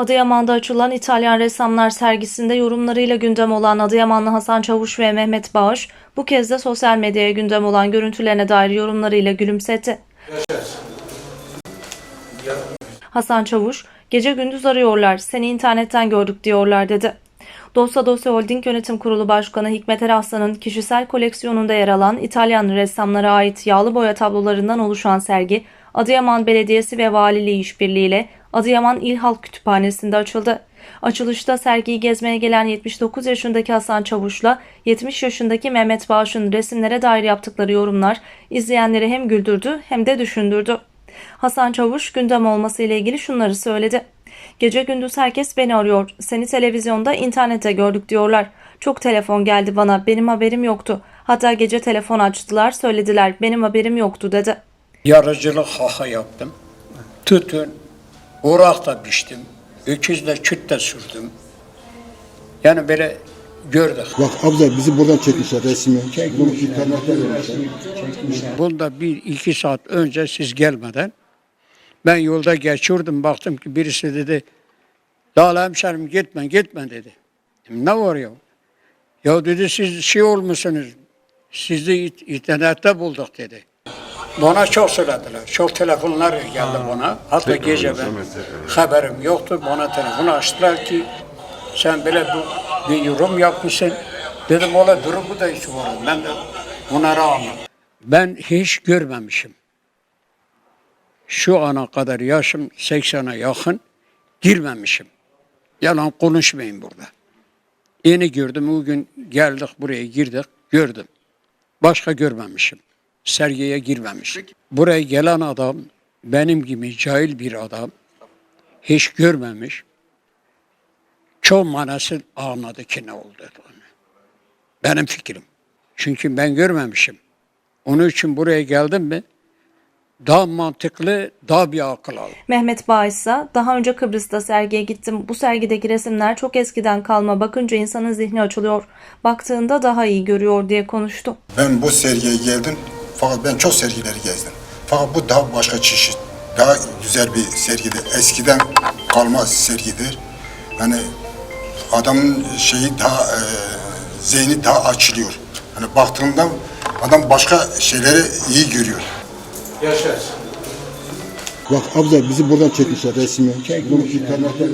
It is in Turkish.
Adıyaman'da açılan İtalyan ressamlar sergisinde yorumlarıyla gündem olan Adıyamanlı Hasan Çavuş ve Mehmet Bağış bu kez de sosyal medyaya gündem olan görüntülerine dair yorumlarıyla gülümsetti. Hasan Çavuş, gece gündüz arıyorlar, seni internetten gördük diyorlar dedi. Dosya Dosya Holding Yönetim Kurulu Başkanı Hikmet Eraslan'ın kişisel koleksiyonunda yer alan İtalyan ressamlara ait yağlı boya tablolarından oluşan sergi, Adıyaman Belediyesi ve Valiliği işbirliğiyle Adıyaman İl Halk Kütüphanesi'nde açıldı. Açılışta sergiyi gezmeye gelen 79 yaşındaki Hasan Çavuş'la 70 yaşındaki Mehmet Bağış'ın resimlere dair yaptıkları yorumlar izleyenleri hem güldürdü hem de düşündürdü. Hasan Çavuş gündem olması ile ilgili şunları söyledi. Gece gündüz herkes beni arıyor. Seni televizyonda, internette gördük diyorlar. Çok telefon geldi bana. Benim haberim yoktu. Hatta gece telefon açtılar, söylediler. Benim haberim yoktu dedi. Yarıcılık haka yaptım. Tütün, uğrak da biçtim. Öküzle küt de sürdüm. Yani böyle gördük. Bak Abza bizi buradan çekmişler resmi. Bunu vermişler. Bunda bir iki saat önce siz gelmeden ben yolda geçiyordum baktım ki birisi dedi Dağla hemşerim gitme gitme dedi. Dedim, ne var ya? Ya dedi siz şey olmuşsunuz. Sizi internette bulduk dedi. Bana çok söylediler. Çok telefonlar geldi bana. Hatta gece ben haberim yoktu. Bana telefon açtılar ki sen böyle bir, bir yorum yapmışsın. Dedim ola durumu da hiç var. Ben de onlara anladım. Ben hiç görmemişim. Şu ana kadar yaşım 80'e yakın girmemişim. Yalan konuşmayın burada. Yeni gördüm. Bugün geldik buraya girdik. Gördüm. Başka görmemişim. Sergiye girmemişim. Buraya gelen adam benim gibi cahil bir adam. Hiç görmemiş. Çok manası anladı ki ne oldu. Benim fikrim. Çünkü ben görmemişim. Onun için buraya geldim mi daha mantıklı, daha bir akıl aldım. Mehmet ise daha önce Kıbrıs'ta sergiye gittim. Bu sergideki resimler çok eskiden kalma. Bakınca insanın zihni açılıyor. Baktığında daha iyi görüyor diye konuştu. Ben bu sergiye geldim fakat ben çok sergileri gezdim. Fakat bu daha başka çeşit, daha güzel bir sergidir. Eskiden kalma sergidir. Yani adamın şeyi daha, e, zihni daha açılıyor. Hani baktığında adam başka şeyleri iyi görüyor. Bak Abza bizi buradan çekmişler resmi. Vermişler.